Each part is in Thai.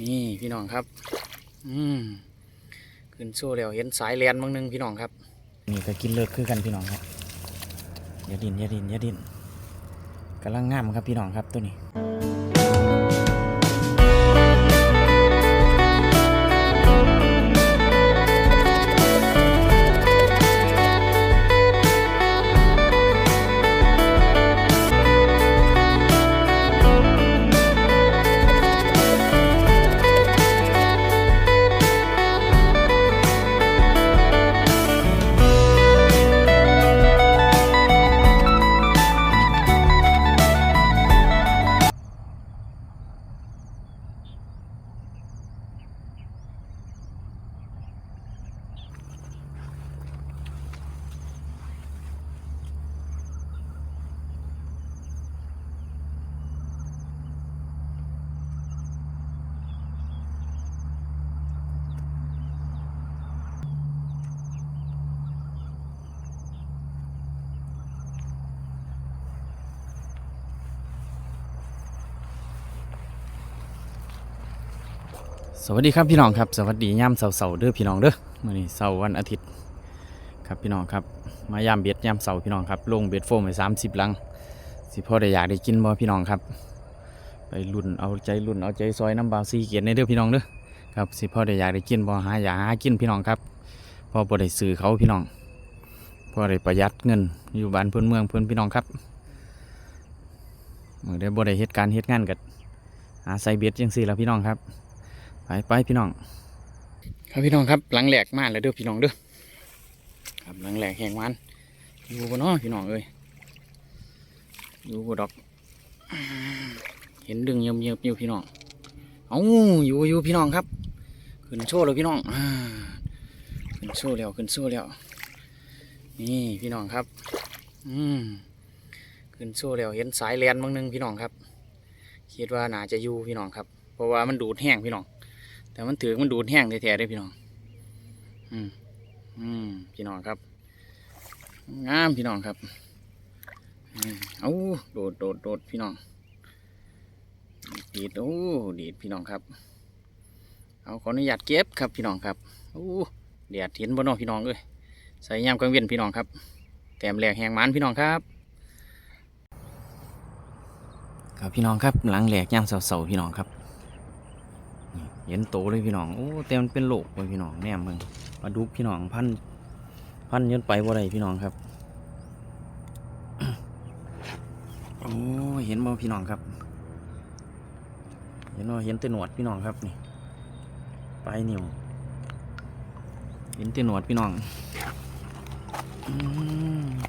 นี่พี่น้องครับ อืมขึ้นสู้แล้วเห็นสายแลนบางนึงพี่น้องครับ นี่ก็กินเลิกคือกันพี่น้องครับอย่าดินอย่าดินอย่าดินกำลังงามครับพี่น้องครับตัวนี้ สวัสดีครับพี่น้องครับสวัสดีย่ำเสาๆเด้อพี่น้องเด้อมื่อนี้เสาร์วันอาทิตย์ครับพี่น้องครับมายามเบ็ดยามเสาพี่น้องครับลงเบ็ดโฟมไปสามสิบลังสิพ่อได้อยากได้กินบ่พี่น้องครับ ไปรุ่นเอาใจรุ่นเอาใจซอยน้ำบาวซีเกียรในเด้อพี่น้องเด้อครับสิพ่อได้อยากได้กินบ่หาอยากหากินพี่น้องครับพ่อบ่ได้ซื้อเขาพี่น้องพ่อได้ประหยัดเงินอยู่บ้านเพื่อนเมืองเพื่อนพี่น้องครับเมื่อได้บ่ได้เหตุการณ์เหตุงานกับหาใส่เบ็ดจังสี่แล้วพี่น้องครับ ไปไปพี่น้อง ครับพี่น้องครับหลังแหลกมาแล้วเด้อพี่น้องเด้อครับหลังแหลกแหงมันอยู่บนน้อพี่น้องเอ้ยอยู่บนดอก เห็นดึงเยียบเยียบอยู่พี่น้องเอาอยู่อยู่พี่น้องครับขึ้นโชว์เลยพี่น้องขึ้นโชว์แล้วขึ้นโชว์แล้วนี่พี่น้องครับ อืมขึ้นโชว์แล้วเห็นสายแลนบางนึงพี่น้องครับ คิดว่าน่าจะอยู่พี่น้องครับ เพราะว่ามันดูดแห้งพี่น้อง แต่มันถือมันดูดแห้งแท้ๆได้พี่น้อง อืม อืม พี่น้องครับ งามพี่น้องครับอืมเอาโดดโดดโดดพี่น้อง ดีดโอ้ดีดพี่น้องครับ เอาขออนุญาตเก็บครับพี่น้องครับโอ้เดียดเห็นบ่น้องพี่น้องเอ้ยใส่ยามกลางเวียนพี่น้องครับ แต้มแหลกแหงมันพี่น้องครับ ครับพี่น้องครับหลังแหลกยามเสาๆพี่น้องครับ เห็นโตเลยพี่น้องโอ้แต่มันเป็นโลกเลยพี่น้องแนมมึงปลาดุกพี่น้องพันพันยนไปบ่ได้พี่น้องครับโอ้เห็นบ่พี่น้องครับ เห็นว่าเห็นแต่หนวดพี่น้องครับนี่ปลายนิ้วเห็นแต่หนวดพี่น้อง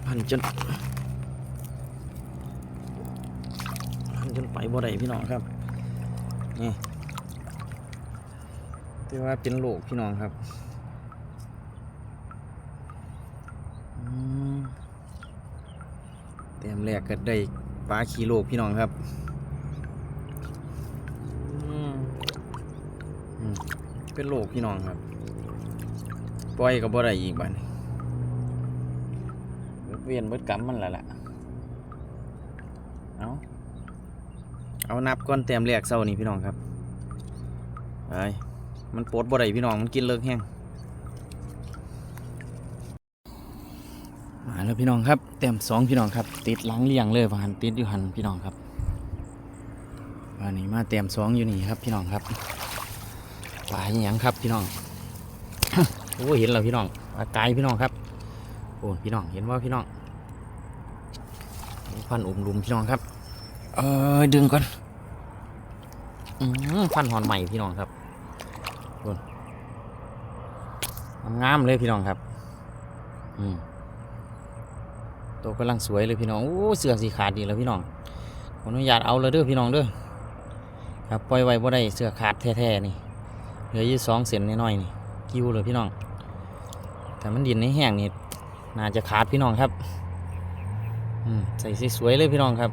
พันจนพันจนไปบ่ได้พี่น้องครับนี่ ที่ว่าเป็นโลกพี่น้องครับอืมแต้มแรกก็ได้ปลาขีโลกพี่น้องครับเป็นโลกพี่น้องครับ ปล่อยก็บ่ได้อีกบัดนี้เบิดเวียนเบิดกรรมมันและล่ะ เอาเอานับก้อนแต้มแรกเศร้านี่พี่น้องครับไป มันปวดบ่ได้พี่น้องมันกินเลิกแห้งมาแล้วพี่น้องครับเต็มสองพี่น้องครับ ติดหลังเลี้ยงเลยวันติดอยู่หันพี่น้องครับวันนี้มาเต็มสองอยู่นี่ครับพี่น้องครับปลาอหยังครับพี่น้องโอ้เห็นแล้วพี่น้องปลาไก่พี่น้องครับโอ้พี่น้องเห็นว่าพี่น้องฟันอุ่มลุมพี่น้องครับ เออดึงก่อนอืมฟันหอนใหม่พี่น้องครับ งามเลยพี่น้องครับ อืมตัวกำลังสวยเลยพี่น้องโอ้เสือสีขาดดีแล้วพี่น้องขออนุญาตเอาเลยเด้อพี่น้องเด้อครับปล่อยไว้บ่ได้เสือขาดแท้ๆนี่เหลือยู่สองเซนน้อยๆนี่กิ้วเลยพี่น้องแต่มันดินในแห้งนี่น่าจะขาดพี่น้องครับอืมใส่สวยๆเลยพี่น้องครับ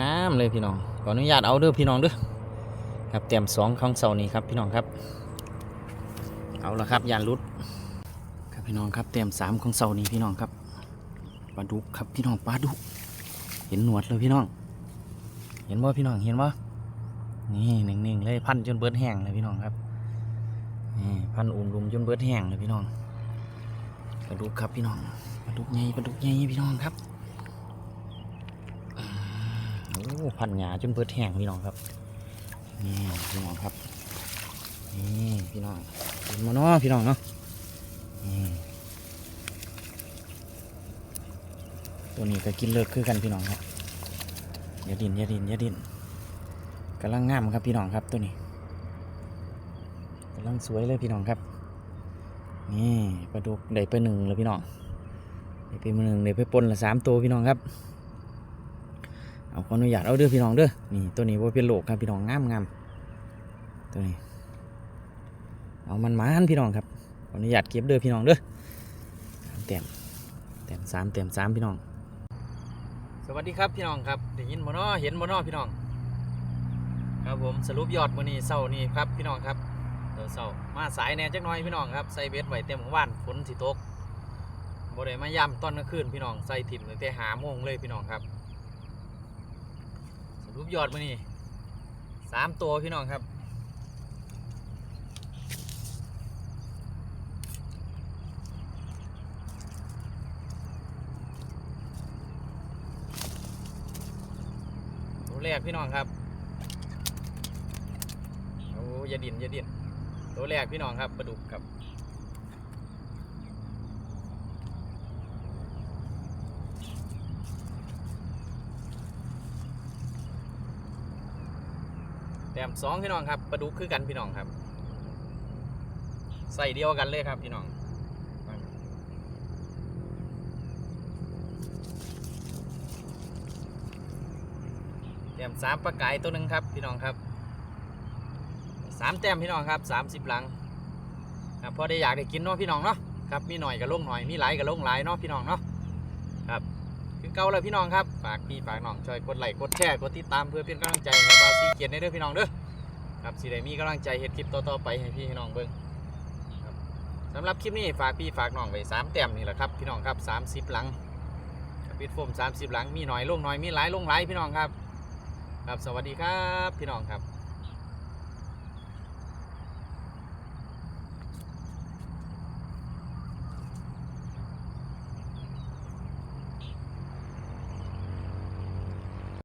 งามเลยพี่น้องขออนุญาตเอาเด้อพี่น้องเด้อครับเตรียมสองของเสานี้ครับพี่น้องครับ เอาละครับยานรุดครับพี่น้องครับเตรียมสามของเสานี้พี่น้องครับปลาดุกครับพี่น้องปลาดุก เห็นหนวดเลยพี่น้อง เห็นว่าพี่น้องเห็นว่านี่หนึ่งๆเลยพันจนเบิดแห้งเลยพี่น้องครับนี่พันอุ่มลุมจนเบิดแห้งเลยพี่น้องปลาดุกครับพี่น้องปลาดุกใหญ่ปลาดุกใหญ่พี่น้องครับโอ้พันหยาจนเบิดแห้งพี่น้องครับนี่พี่น้องครับนี่พี่น้อง เห็นมาเนาะพี่น้องเนาะตัวนี้ก็กินเลิกคือกันพี่น้องครับอย่าดินอย่าดินอย่าดินกำลังงามครับพี่น้องครับตัวนี้กำลังสวยเลยพี่น้องครับ นี่ปลาดุกได้ไปหนึ่งแล้วพี่น้องได้ไปหนึ่งได้ไปปนละสามตัวพี่น้องครับเอาขออนุญาตเอาเด้อพี่น้องเด้อนี่ตัวนี้ว่าเป็นโลกครับพี่น้องงามงามตัวนี้ เอามันมานพี่น้องครับขออนุญาตเก็บเด้อพี่น้องเด้อเต็มเต็มสามเต็มสามพี่น้อง สวัสดีครับพี่น้องครับได้ยินบ่นาะเห็นบ่นาะพี่น้อง ครับผมสรุปยอดมื้อนี้เช้านี้ครับพี่น้องครับเดี๋ยวเช้ามาสายแน่จักหน่อยพี่น้องครับใส่เบ็ดไว้เต็มของบ้านฝนสิตกบ่ได้มาย่ำตอนกลางคืนพี่น้องใส่ถิ่มตั้งแต่หาโมงเลยพี่น้องครับสรุปยอดมื้อนี้สามตัวพี่น้องครับ ตัวแรกพี่น้องครับโอ้อยาดินอยาดินตัวแรกพี่น้องครับปลาดุกครับแต้มสองพี่น้องครับปลาดุกคือกันพี่น้องครับ ใส่เดียวกันเลยครับพี่น้องแต้มสามปลาไก่ตัวหนึ่งครับพี่น้องครับสามแต้มพี่น้องครับสามสิบหลังครับพอได้อยากได้กินเนาะพี่น้องเนาะครับมีหน่อยกับลงหน่อยมีหลายกับลงหลายเนาะพี่น้องเนาะครับคือเก่าเลยพี่น้องครับฝากพี่ฝากน้องช่วยกดไลค์กดแชร์กดติดตามเพื่อเป็นกำลังใจให้บาซีเกียรติในเด้อพี่น้องเด้อครับสิได้มีกำลังใจเฮ็ดคลิปต่อๆไปให้พี่ให้น้องเบิ่งสำหรับคลิปนี้ฝากพี่ฝากน้องไว้สามแต้มนี่แหละครับพี่น้องครับสามสิบหลังครับปิดโฟมสามสิบหลังมีหน่อยลงหน่อยมีหลายลงหลายพี่น้องครับ ครับ สวัสดีครับพี่น้องครับ